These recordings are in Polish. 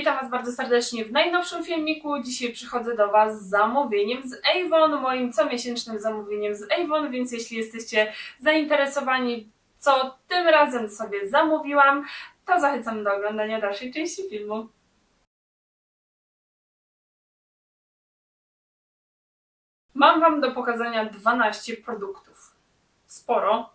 Witam Was bardzo serdecznie w najnowszym filmiku. Dzisiaj przychodzę do Was z zamówieniem z Avon, moim comiesięcznym zamówieniem z Avon, więc jeśli jesteście zainteresowani, co tym razem sobie zamówiłam, to zachęcam do oglądania dalszej części filmu. Mam Wam do pokazania 12 produktów. Sporo,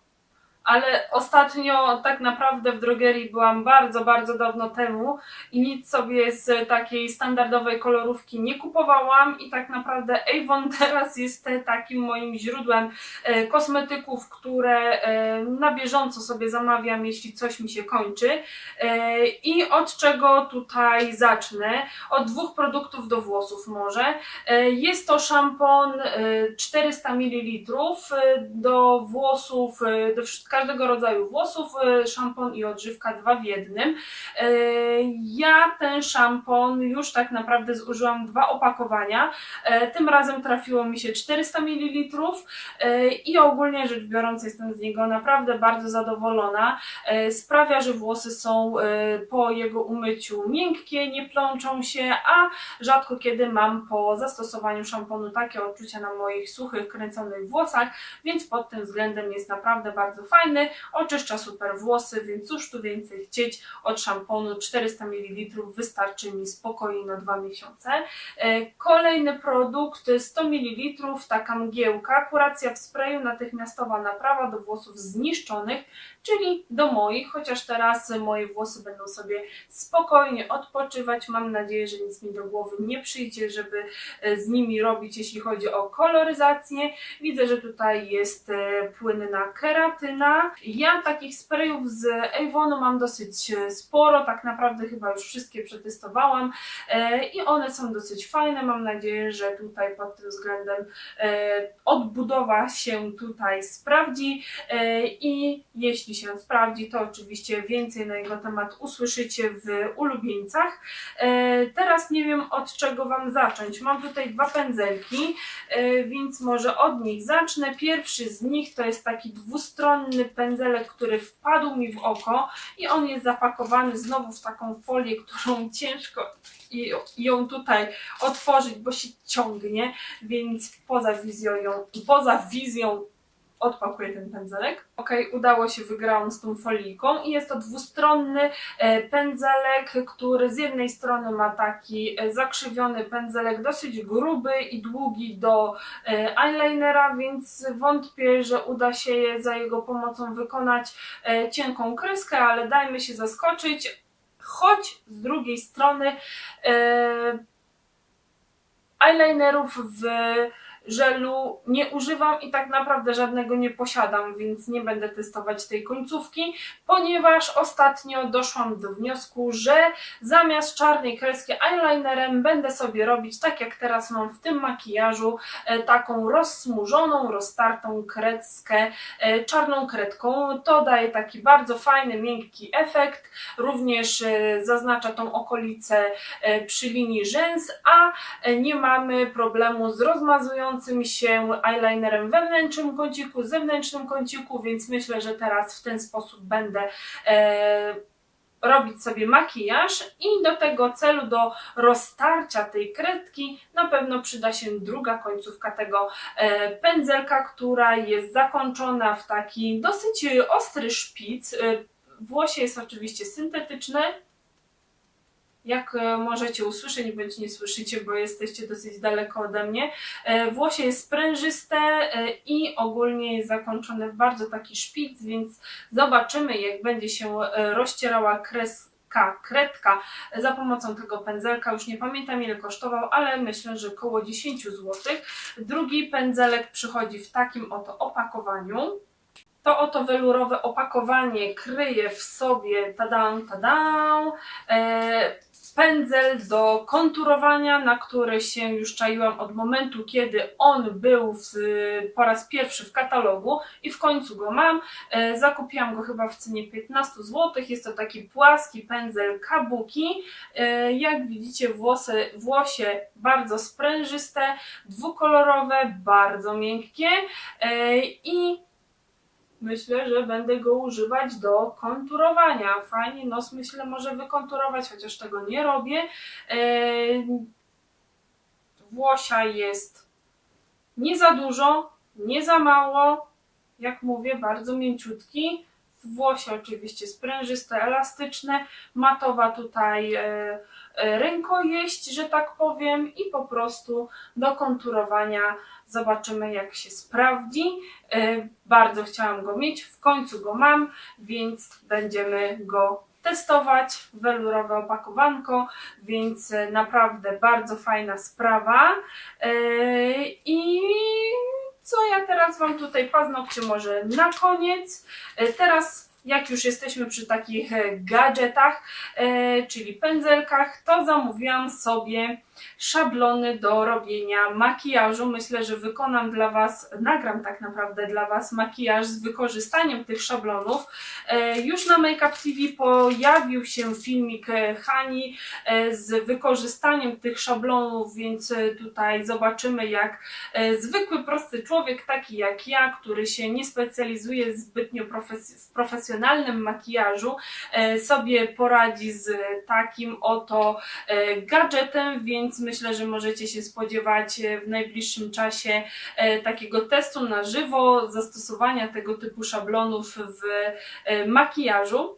ale ostatnio tak naprawdę w drogerii byłam bardzo, bardzo dawno temu i nic sobie z takiej standardowej kolorówki nie kupowałam i tak naprawdę Avon teraz jest takim moim źródłem e, kosmetyków, które e, na bieżąco sobie zamawiam, jeśli coś mi się kończy. E, I od czego tutaj zacznę? Od dwóch produktów do włosów może. Jest to szampon 400 ml do włosów, do wszystkich każdego rodzaju włosów, y, szampon i odżywka dwa w jednym. Y, ja ten szampon już tak naprawdę zużyłam dwa opakowania. Y, tym razem trafiło mi się 400 ml i ogólnie rzecz biorąc jestem z niego naprawdę bardzo zadowolona. Sprawia, że włosy są po jego umyciu miękkie, nie plączą się, a rzadko kiedy mam po zastosowaniu szamponu takie odczucia na moich suchych, kręconych włosach, więc pod tym względem jest naprawdę bardzo fajny fajny, oczyszcza super włosy, więc cóż tu więcej chcieć od szamponu 400 ml wystarczy mi spokojnie na dwa miesiące. E, kolejny produkt 100 ml, taka mgiełka, kuracja w sprayu, natychmiastowa naprawa do włosów zniszczonych, czyli do moich, chociaż teraz moje włosy będą sobie spokojnie odpoczywać. Mam nadzieję, że nic mi do głowy nie przyjdzie, żeby e, z nimi robić, jeśli chodzi o koloryzację. Widzę, że tutaj jest e, płynna keratyna, ja takich sprayów z Avonu mam dosyć e, sporo, tak naprawdę chyba już wszystkie przetestowałam e, i one są dosyć fajne. Mam nadzieję, że tutaj pod tym względem e, odbudowa się tutaj sprawdzi i jeśli się sprawdzi, to oczywiście więcej na jego temat usłyszycie w ulubieńcach. Teraz nie wiem od czego Wam zacząć. Mam tutaj dwa pędzelki, więc może od nich zacznę. Pierwszy z nich to jest taki dwustronny pędzelek, który wpadł mi w oko i on jest zapakowany znowu w taką folię, którą ciężko ją tutaj otworzyć, bo się ciągnie, więc poza wizją, ją, poza wizją odpakuję ten pędzelek. Ok, udało się, wygrałam z tą folijką i jest to dwustronny e, pędzelek, który z jednej strony ma taki e, zakrzywiony pędzelek, dosyć gruby i długi do e, eyelinera, więc wątpię, że uda się za jego pomocą wykonać cienką kreskę, ale dajmy się zaskoczyć, choć z drugiej strony eyelinerów w żelu nie używam i tak naprawdę żadnego nie posiadam, więc nie będę testować tej końcówki, ponieważ ostatnio doszłam do wniosku, że zamiast czarnej kreski eyelinerem będę sobie robić tak jak teraz mam w tym makijażu, e, taką rozsmużoną, roztartą kreskę e, czarną kredką. To daje taki bardzo fajny, miękki efekt, również e, zaznacza tą okolicę przy linii rzęs, a nie mamy problemu z rozmazującym mi się eyelinerem wewnętrznym kąciku, zewnętrznym kąciku, więc myślę, że teraz w ten sposób będę e, robić sobie makijaż i do tego celu, do roztarcia tej kredki na pewno przyda się druga końcówka tego e, pędzelka, która jest zakończona w taki dosyć ostry szpic. E, włosie jest oczywiście syntetyczne, jak e, możecie usłyszeć, bądź nie słyszycie, bo jesteście dosyć daleko ode mnie. E, włosie jest sprężyste e, i ogólnie jest zakończone w bardzo taki szpic, więc zobaczymy jak będzie się rozcierała kreska kredka za pomocą tego pędzelka. Już nie pamiętam ile kosztował, ale myślę, że około 10 zł. Drugi pędzelek przychodzi w takim oto opakowaniu. To oto welurowe opakowanie kryje w sobie, tadam, tadam, pędzel do konturowania, na który się już czaiłam od momentu, kiedy on był w, po raz pierwszy w katalogu i w końcu go mam. E, zakupiłam go chyba w cenie 15 zł. Jest to taki płaski pędzel kabuki. E, jak widzicie, włosy, włosie bardzo sprężyste, dwukolorowe, bardzo miękkie e, i myślę, że będę go używać do konturowania. Fajnie nos myślę może wykonturować, chociaż tego nie robię. Eee, Włosia jest nie za dużo, nie za mało. Jak mówię, bardzo mięciutki. Włosie oczywiście sprężyste, elastyczne, matowa tutaj e, e, rękojeść, że tak powiem, i po prostu do konturowania zobaczymy, jak się sprawdzi. E, bardzo chciałam go mieć, w końcu go mam, więc będziemy go testować. Welurowe opakowanko, więc naprawdę bardzo fajna sprawa. E, I co ja teraz Wam tutaj paznokcie może na koniec. E, Teraz jak już jesteśmy przy takich gadżetach, e, czyli pędzelkach, to zamówiłam sobie szablony do robienia makijażu. Myślę, że wykonam dla Was, nagram tak naprawdę dla Was makijaż z wykorzystaniem tych szablonów. E, Już na Make Up TV pojawił się filmik e, Hani e, z wykorzystaniem tych szablonów, więc tutaj zobaczymy jak zwykły, prosty człowiek, taki jak ja, który się nie specjalizuje zbytnio profes- w profesjonalnym makijażu, sobie poradzi z takim oto gadżetem, więc myślę, że możecie się spodziewać e, w najbliższym czasie e, takiego testu na żywo, zastosowania tego typu szablonów w e, makijażu.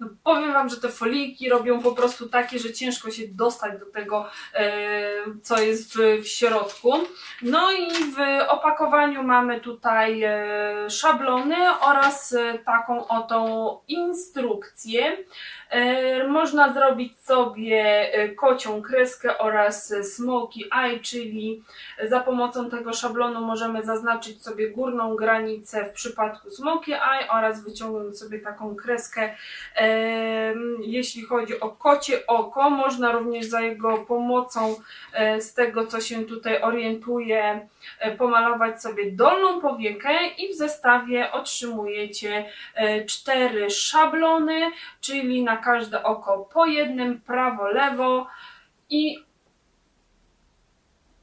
No, powiem Wam, że te foliki robią po prostu takie, że ciężko się dostać do tego, co jest w, środku. No i w opakowaniu mamy tutaj szablony oraz taką oto instrukcję. E, Można zrobić sobie e, kocią kreskę oraz e, smoky eye, czyli za pomocą tego szablonu możemy zaznaczyć sobie górną granicę w przypadku smoky eye oraz wyciągnąć sobie taką kreskę jeśli chodzi o kocie oko. Można również za jego pomocą z tego co się tutaj orientuję e, pomalować sobie dolną powiekę i w zestawie otrzymujecie cztery szablony, czyli na każde oko po jednym, prawo, lewo i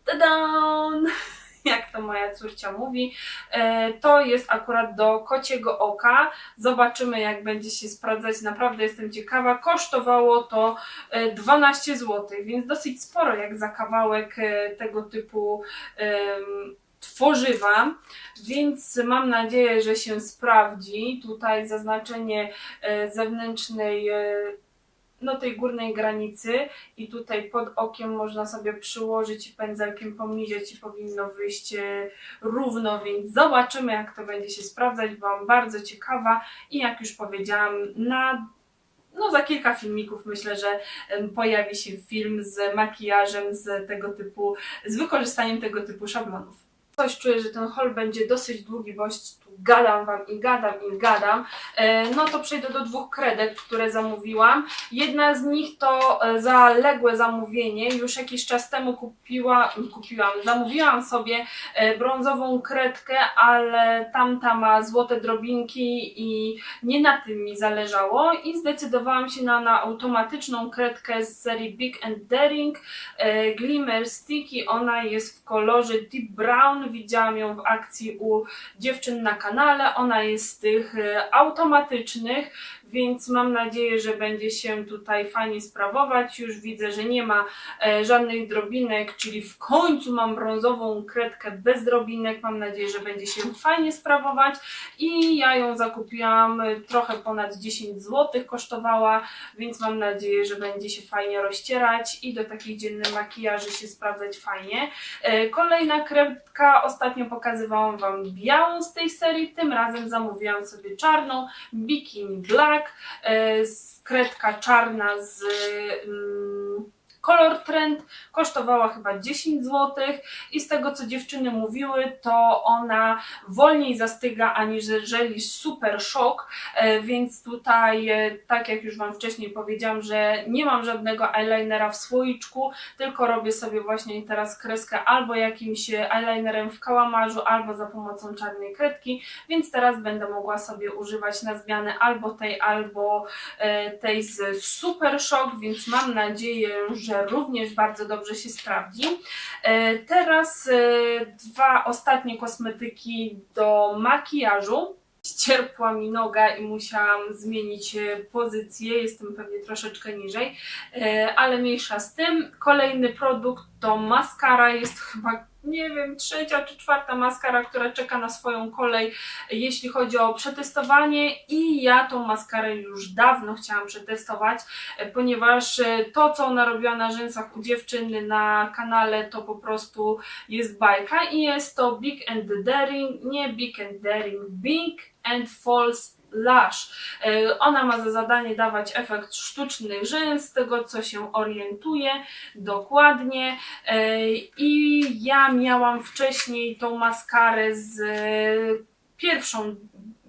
tadan! Jak to moja córcia mówi, E, to jest akurat do kociego oka. Zobaczymy, jak będzie się sprawdzać. Naprawdę jestem ciekawa. Kosztowało to e, 12 zł, więc dosyć sporo jak za kawałek e, tego typu em, tworzywa, więc mam nadzieję, że się sprawdzi. Tutaj zaznaczenie e, zewnętrznej, e, no tej górnej granicy i tutaj pod okiem można sobie przyłożyć i pędzelkiem pomierzać i powinno wyjść e, równo, więc zobaczymy jak to będzie się sprawdzać. Byłam bardzo ciekawa i jak już powiedziałam, na no za kilka filmików myślę, że pojawi się film z makijażem z tego typu, z wykorzystaniem tego typu szablonów. Coś czuję, że ten haul będzie dosyć długi, bo gadam wam i gadam i gadam. E, No to przejdę do dwóch kredek, które zamówiłam. Jedna z nich to e, zaległe zamówienie. Już jakiś czas temu kupiła, kupiłam, zamówiłam sobie e, brązową kredkę, ale tamta ma złote drobinki i nie na tym mi zależało i zdecydowałam się na, na automatyczną kredkę z serii Big and Daring Glimmer Sticky. Ona jest w kolorze Deep Brown. Widziałam ją w akcji u dziewczyn na kanale. Ona jest z tych e, automatycznych, więc mam nadzieję, że będzie się tutaj fajnie sprawować. Już widzę, że nie ma e, żadnych drobinek, czyli w końcu mam brązową kredkę bez drobinek. Mam nadzieję, że będzie się fajnie sprawować i ja ją zakupiłam e, trochę ponad 10 zł kosztowała, więc mam nadzieję, że będzie się fajnie rozcierać i do takich dziennych makijaży się sprawdzać fajnie. E, Kolejna kredka, ostatnio pokazywałam Wam białą z tej serii, tym razem zamówiłam sobie czarną, Bikini Black, e, z- kredka czarna z mm, Color Trend, kosztowała chyba 10 zł i z tego co dziewczyny mówiły, to ona wolniej zastyga aniżeli Super Shock, e, więc tutaj, e, tak jak już Wam wcześniej powiedziałam, że nie mam żadnego eyelinera w słoiczku, tylko robię sobie właśnie teraz kreskę albo jakimś eyelinerem w kałamarzu, albo za pomocą czarnej kredki, więc teraz będę mogła sobie używać na zmianę albo tej, albo e, tej z Super Shock, więc mam nadzieję, że również bardzo dobrze się sprawdzi. E, Teraz e, dwa ostatnie kosmetyki do makijażu. Ścierpła mi noga i musiałam zmienić e, pozycję, jestem pewnie troszeczkę niżej, ale mniejsza z tym. Kolejny produkt to maskara, jest chyba nie wiem, trzecia czy czwarta maskara, która czeka na swoją kolej, jeśli chodzi o przetestowanie. I ja tą maskarę już dawno chciałam przetestować, ponieważ e, to, co ona robiła na rzęsach u dziewczyny na kanale, to po prostu jest bajka i jest to Big and Daring, nie Big and Daring, Big and False Lash. E, Ona ma za zadanie dawać efekt sztucznych rzęs, z tego co się orientuję dokładnie. E, I ja miałam wcześniej tą maskarę z e, pierwszą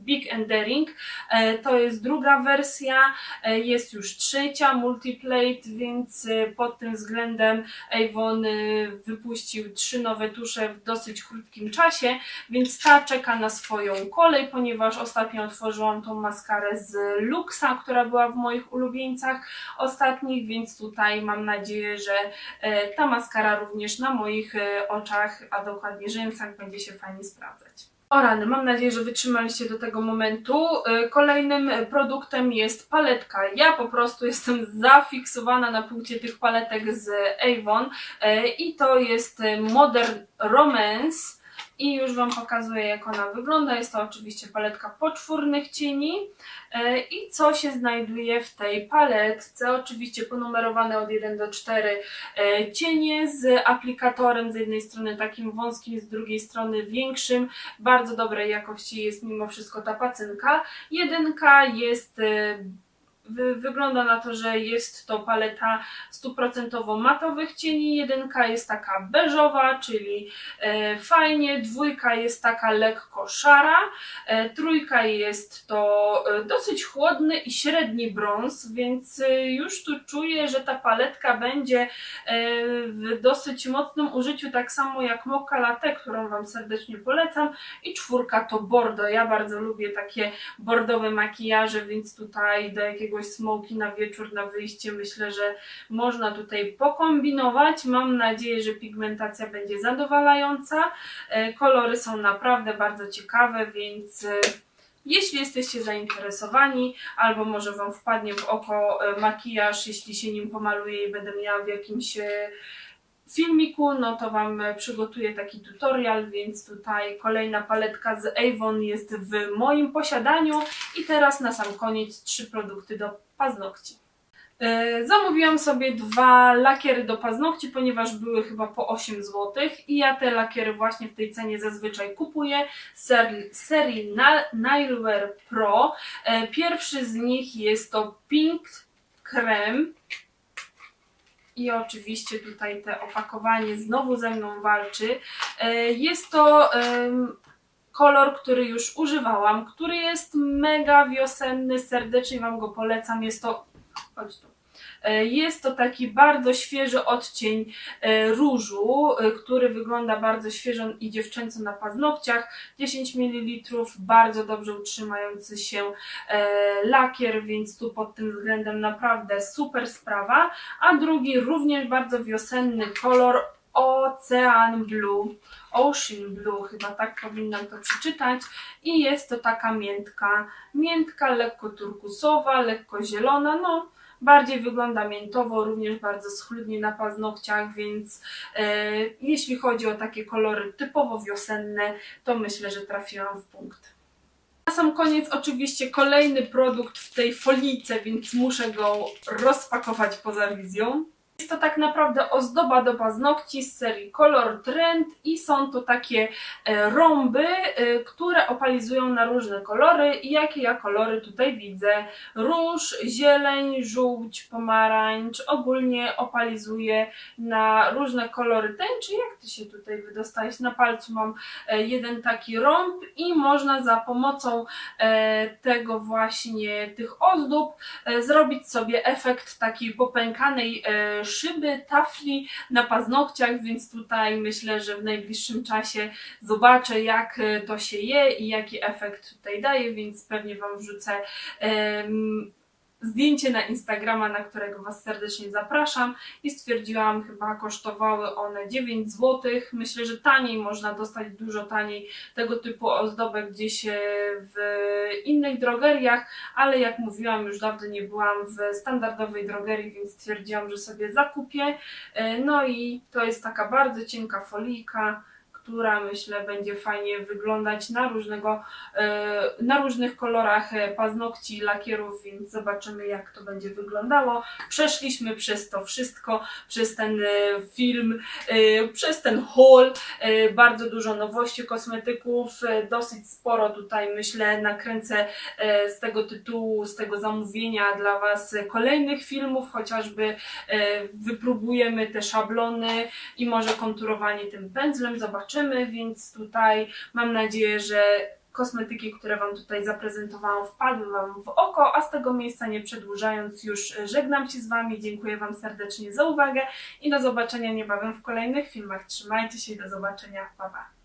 Big and Daring. E, To jest druga wersja, e, jest już trzecia Multiplate, więc e, pod tym względem Avon wypuścił trzy nowe tusze w dosyć krótkim czasie, więc ta czeka na swoją kolej, ponieważ ostatnio otworzyłam tą maskarę z Luxa, która była w moich ulubieńcach ostatnich, więc tutaj mam nadzieję, że ta maskara również na moich oczach, a dokładnie rzęsach będzie się fajnie sprawdzać. O rany, mam nadzieję, że wytrzymaliście do tego momentu. Y, Kolejnym produktem jest paletka. Ja po prostu jestem zafiksowana na punkcie tych paletek z Avon y, i to jest Modern Romance i już Wam pokazuję jak ona wygląda. Jest to oczywiście paletka poczwórnych cieni y, i co się znajduje w tej paletce. Oczywiście ponumerowane od 1 do 4 y, cienie z aplikatorem z jednej strony takim wąskim, z drugiej strony większym bardzo dobrej jakości jest mimo wszystko ta pacynka. Jedynka jest, wy, wygląda na to, że jest to paleta stuprocentowo matowych cieni. Jedynka jest taka beżowa, czyli e, fajnie. Dwójka jest taka lekko szara. E, trójka jest to e, dosyć chłodny i średni brąz, więc już tu czuję, że ta paletka będzie w dosyć mocnym użyciu, tak samo jak Mocha Latte, którą Wam serdecznie polecam. I czwórka to bordo. Ja bardzo lubię takie bordowe makijaże, więc tutaj do jakiegoś smoki na wieczór, na wyjście myślę, że można tutaj pokombinować. Mam nadzieję, że pigmentacja będzie zadowalająca. E, Kolory są naprawdę bardzo ciekawe, więc e, jeśli jesteście zainteresowani, albo może Wam wpadnie w oko e, makijaż, jeśli się nim pomaluję i będę miała w jakimś filmiku, no to Wam e, przygotuję taki tutorial, więc tutaj kolejna paletka z Avon jest w moim posiadaniu i teraz na sam koniec trzy produkty do paznokci. E, Zamówiłam sobie dwa lakiery do paznokci, ponieważ były chyba po 8 zł i ja te lakiery właśnie w tej cenie zazwyczaj kupuję z serii, serii Na- Nailwear Pro. E, Pierwszy z nich jest to Pink Creme i oczywiście tutaj te opakowanie znowu ze mną walczy. E, Jest to kolor, który już używałam, który jest mega wiosenny, serdecznie Wam go polecam. Jest to. Chodź tu. E, Jest to taki bardzo świeży odcień e, różu, e, który wygląda bardzo świeżo i dziewczęco na paznokciach. 10 ml, bardzo dobrze utrzymający się lakier, więc tu pod tym względem naprawdę super sprawa. A drugi również bardzo wiosenny kolor Ocean Blue. Ocean Blue, chyba tak powinnam to przeczytać. I jest to taka miętka. Miętka lekko turkusowa, lekko zielona, no bardziej wygląda miętowo, również bardzo schludnie na paznokciach, więc e, jeśli chodzi o takie kolory typowo wiosenne, to myślę, że trafiłam w punkt. Na sam koniec oczywiście kolejny produkt w tej folice, więc muszę go rozpakować poza wizją. Jest to tak naprawdę ozdoba do paznokci z serii Color Trend i są to takie e, rąby, e, które opalizują na różne kolory. I jakie ja kolory tutaj widzę? Róż, zieleń, żółć, pomarańcz. Ogólnie opalizuje na różne kolory tęczy. Jak ty się tutaj wydostałeś? Na palcu mam e, jeden taki rąb i można za pomocą tego właśnie tych ozdób zrobić sobie efekt takiej popękanej szyby, tafli na paznokciach, więc tutaj myślę, że w najbliższym czasie zobaczę jak e, to się je i jaki efekt tutaj daje, więc pewnie Wam wrzucę zdjęcie na Instagrama, na którego Was serdecznie zapraszam i stwierdziłam, chyba kosztowały one 9 zł. Myślę, że taniej można dostać dużo taniej tego typu ozdobek gdzieś e, w innych drogeriach, ale jak mówiłam, już dawno nie byłam w standardowej drogerii, więc stwierdziłam, że sobie zakupię. E, No i to jest taka bardzo cienka folijka, która myślę będzie fajnie wyglądać na różnego, e, na różnych kolorach e, paznokci, lakierów, więc zobaczymy jak to będzie wyglądało. Przeszliśmy przez to wszystko, przez ten e, film, przez ten haul, bardzo dużo nowości kosmetyków, dosyć sporo tutaj myślę nakręcę z tego tytułu, z tego zamówienia dla Was kolejnych filmów, chociażby wypróbujemy te szablony i może konturowanie tym pędzlem, zobaczymy, więc tutaj mam nadzieję, że kosmetyki, które Wam tutaj zaprezentowałam, wpadły Wam w oko, a z tego miejsca nie przedłużając już e, żegnam się z Wami, dziękuję Wam serdecznie za uwagę i do zobaczenia niebawem w kolejnych filmach. Trzymajcie się i do zobaczenia, pa pa!